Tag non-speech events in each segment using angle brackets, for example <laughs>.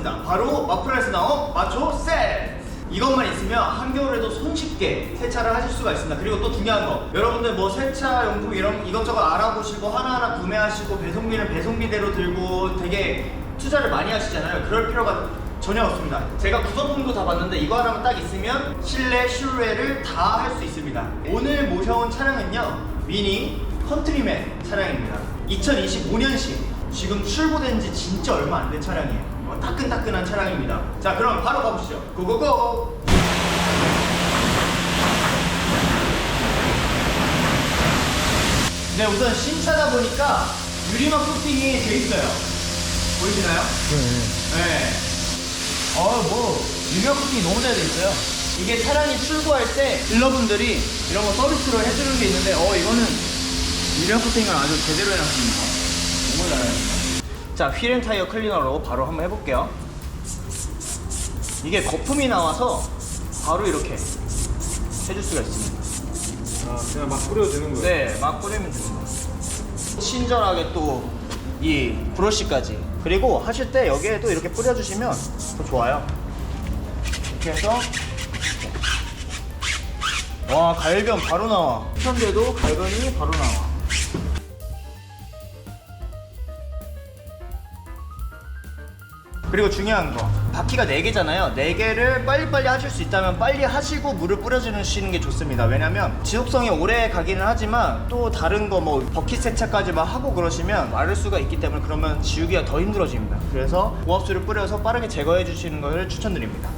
왔습니다. 바로 마플라에서 나온 마초 세트. 이것만 있으면 한겨울에도 손쉽게 세차를 하실 수가 있습니다. 그리고 또 중요한 거, 여러분들 뭐 세차 용품 이런 이것저것 알아보시고 하나하나 구매하시고 배송비는 배송비대로 들고 되게 투자를 많이 하시잖아요. 그럴 필요가 전혀 없습니다. 제가 구성품도 다 봤는데 이거 하나만 딱 있으면 실내 실외를 다 할 수 있습니다. 오늘 모셔온 차량은요 미니 컨트리맨 차량입니다. 2025년식 지금 출고된 지 진짜 얼마 안 된 차량이에요. 어, 따끈따끈한 차량입니다. 자 그럼 바로 가보시죠. 고고고! 네 우선 신차다 보니까 유리막 코팅이 돼 있어요. 보이시나요? 네. 어, 뭐, 유명 코팅이 너무 잘 돼 있어요. 이게 차량이 출고할 때 딜러분들이 이런 거 서비스로 해주는 게 있는데, 어, 이거는 유명 코팅을 아주 제대로 해놨습니다. 정말 잘해놨습니다. 자, 휠앤 타이어 클리너로 바로 한번 해볼게요. 이게 거품이 나와서 바로 이렇게 해줄 수가 있습니다. 아, 그냥 막 뿌려도 되는 거예요? 네, 막 뿌리면 됩니다. 친절하게 또 이 브러쉬까지. 그리고 하실 때 여기에 또 이렇게 뿌려주시면 더 좋아요. 이렇게 해서 와 갈변 바로 나와. 현대도 갈변이 바로 나와. 그리고 중요한 거 바퀴가 4개잖아요. 4개를 빨리빨리 하실 수 있다면 빨리 하시고 물을 뿌려주시는 게 좋습니다. 왜냐면 지속성이 오래 가기는 하지만 또 다른 거 뭐 버킷 세차까지 막 하고 그러시면 마를 수가 있기 때문에 그러면 지우기가 더 힘들어집니다. 그래서 고압수를 뿌려서 빠르게 제거해 주시는 것을 추천드립니다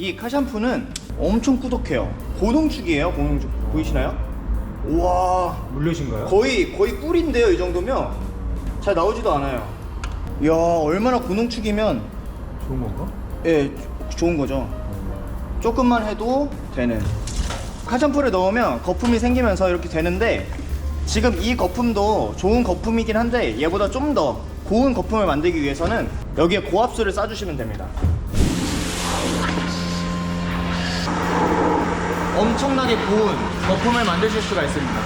이 카샴푸는 엄청 꾸덕해요. 고농축이에요, 고농축. 보이시나요? 우와, 물엿인가요? 거의 거의 꿀인데요, 이 정도면 잘 나오지도 않아요. 이야, 얼마나 고농축이면 좋은 건가? 예, 좋은 거죠. 조금만 해도 되는. 카샴푸를 넣으면 거품이 생기면서 이렇게 되는데 지금 이 거품도 좋은 거품이긴 한데 얘보다 좀 더 고운 거품을 만들기 위해서는 여기에 고압수를 싸주시면 됩니다. 엄청나게 고운 거품을 만드실 수가 있습니다.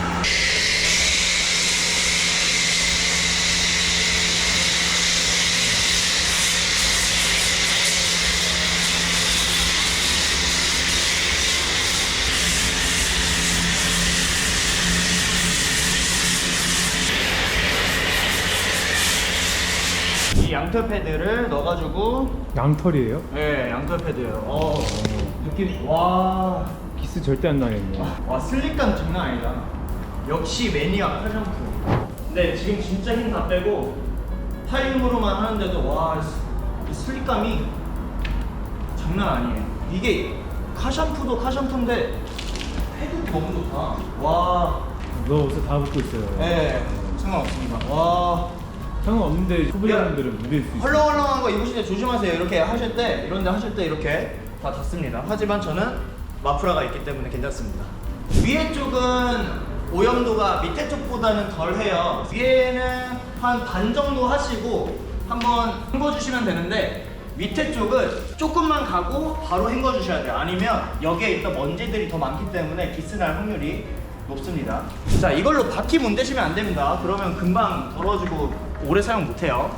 이 양털 패드를 넣어가지고 양털이에요? 네 양털 패드예요. 어 느낌 와. 기스 절대 안 나겠네. 와 슬립감 장난 아니다. 역시 매니아 칼샴푸. 근데 지금 진짜 힘 다 빼고 타임으로만 하는데도 와, 이 슬립감이 장난 아니에요. 이게 카샴푸도 카샴푸인데 패드 너무 좋다. 와, 너 옷을 다 벗고 있어요. 네, 상관없습니다. 와, 상관없는데 소비자분들은 무대일 수 있어요. 헐렁헐렁한 거 입으실 때 조심하세요. 이렇게 하실 때, 이런 데 하실 때 이렇게 다 닿습니다. 하지만 저는 마프라가 있기 때문에 괜찮습니다. 위에 쪽은 오염도가 밑에 쪽보다는 덜해요. 위에는 한 반 정도 하시고 한번 헹궈주시면 되는데 밑에 쪽은 조금만 가고 바로 헹궈주셔야 돼요. 아니면 여기에 있던 먼지들이 더 많기 때문에 기스날 확률이 높습니다. 자, 이걸로 바퀴 문대시면 안 됩니다. 그러면 금방 더러워지고 오래 사용 못해요.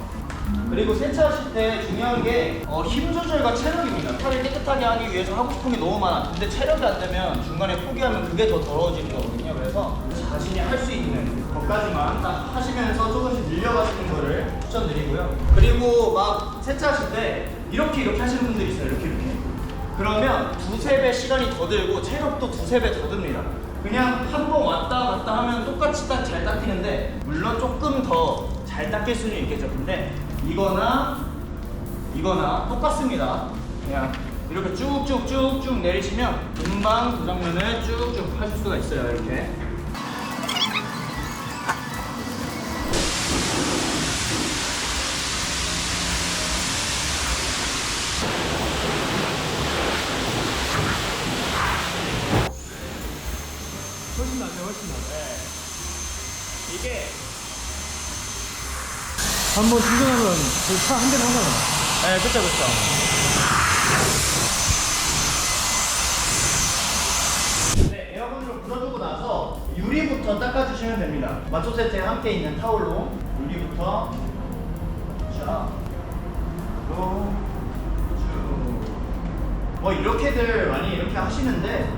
그리고 세차하실 때 중요한 게 어, 힘 조절과 체력입니다. 차를 깨끗하게 하기 위해서 하고 싶은 게 너무 많아. 근데 체력이 안 되면 중간에 포기하면 그게 더 더러워지는 거거든요. 그래서 자신이 할 수 있는 것까지만 딱 하시면서 조금씩 늘려가시는 거를 추천드리고요. 그리고 막 세차하실 때 이렇게 이렇게 하시는 분들이 있어요. 이렇게 이렇게. 그러면 두세 배 시간이 더 들고 체력도 두세 배 더 듭니다. 그냥 한 번 왔다 갔다 하면 똑같이 딱 잘 닦이는데 물론 조금 더 잘 닦일 수는 있겠죠. 근데 이거나 이거나 똑같습니다. 그냥 이렇게 쭉쭉쭉쭉 내리시면 금방 도장면을 쭉쭉 하실 수가 있어요. 이렇게. 한 번 충전하면 그 차 한 대는 하잖아. 네, 그쵸, 그쵸. 네, 에어건으로 불어주고 나서 유리부터 닦아주시면 됩니다. 마초 세트에 함께 있는 타올로 유리부터 자, 로, 쭉. 뭐 이렇게들 많이 이렇게 하시는데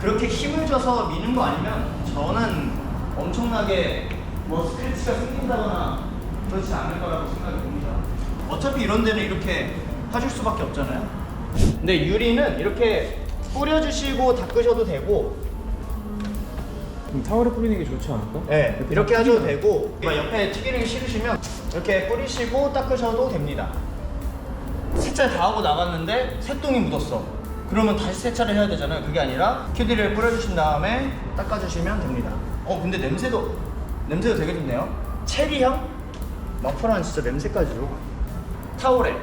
그렇게 힘을 줘서 미는 거 아니면 저는 엄청나게 뭐 스크래치가 생긴다거나 그렇지 않을 거라고 생각이 듭니다. 어차피 이런 데는 이렇게 하실 수밖에 없잖아요. 근데 유리는 이렇게 뿌려주시고 닦으셔도 되고 그럼 타월에 뿌리는 게 좋지 않을까? 네, 이렇게 하셔도 되고 막 옆에 튀기는 싫으시면 이렇게 뿌리시고 닦으셔도 됩니다. 세차 다 하고 나갔는데 새똥이 묻었어. 그러면 다시 세차를 해야 되잖아요. 그게 아니라 큐디를 뿌려주신 다음에 닦아주시면 됩니다. 어 근데 냄새도 냄새도 되게 좋네요. 체리향? 마프라는 진짜 냄새까지요. 타올에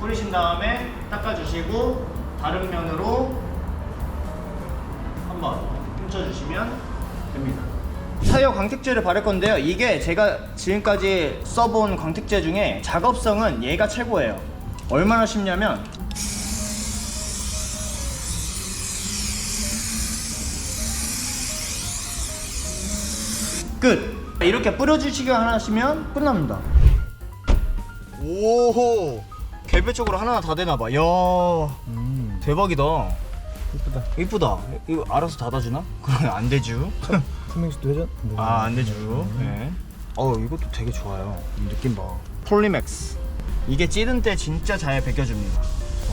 뿌리신 다음에 닦아주시고 다른 면으로 한번 훔쳐주시면 됩니다. 타이어 광택제를 바를 건데요. 이게 제가 지금까지 써본 광택제 중에 작업성은 얘가 최고예요. 얼마나 쉽냐면 끝. 이렇게 뿌려주시기만 하시면 끝납니다. 오호. 개별 쪽으로 하나 다 되나 봐. 야. 음, 대박이다. 예쁘다. 이쁘다. 이거 알아서 닫아주나? <laughs> 그건 안 되죠. 투명시도 회전? 아, 안 되죠. 네. 어, 이것도 되게 좋아요. 이 느낌 봐. 폴리맥스. 이게 찌든 때 진짜 잘 벗겨줍니다.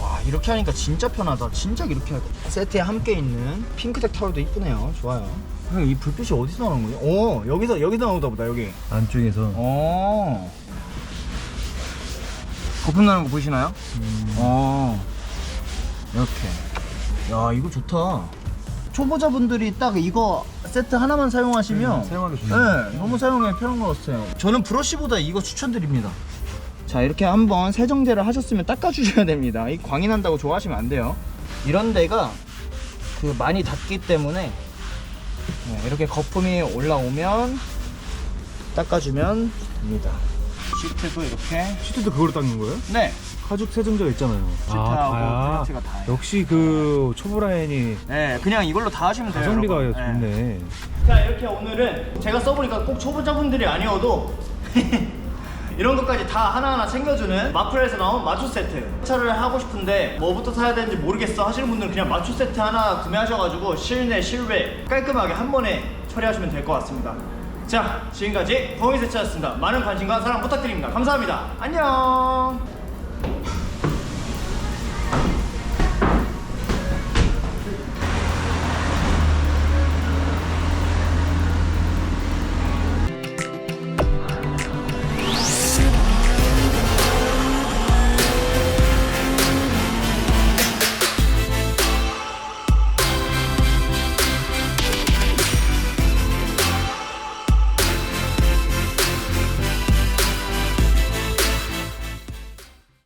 와, 이렇게 하니까 진짜 편하다. 진짜 이렇게 하고. 세트에 함께 있는 핑크색 타월도 이쁘네요. 좋아요. 형, 이 불빛이 어디서 나오는 거지? 오, 여기서, 여기서 나오다 보다, 여기. 안쪽에서. 오. 거품 나는 거 보이시나요? 음, 어 이렇게 야 이거 좋다 초보자분들이 딱 이거 세트 하나만 사용하시면 음, 사용하기 좋네. 네, 너무 사용하기 편한 것 같아요 저는 브러쉬보다 이거 추천드립니다 자 이렇게 한번 세정제를 하셨으면 닦아주셔야 됩니다 이 광이 난다고 좋아하시면 안 돼요 이런 데가 그 많이 닿기 때문에 네, 이렇게 거품이 올라오면 닦아주면 됩니다 시트도 이렇게 시트도 그걸로 닦는 거예요? 네 가죽 세정제가 있잖아요. 시트하고 다야. 클러치가 다예요. 역시 그 초보 라인이 네, 그냥 이걸로 다 하시면 돼요. 가성비가 여러분. 좋네. 네. 자, 이렇게 오늘은 제가 써보니까 꼭 초보자분들이 아니어도 이런 것까지 다 하나하나 챙겨주는 마프라에서 나온 마초 세트. 차를 하고 싶은데 뭐부터 사야 되는지 모르겠어 하시는 분들은 그냥 마초 세트 하나 구매하셔가지고 실내, 실외 깔끔하게 한 번에 처리하시면 될 것 같습니다. 자, 지금까지 범위 세차였습니다. 많은 관심과 사랑 부탁드립니다. 감사합니다. 안녕.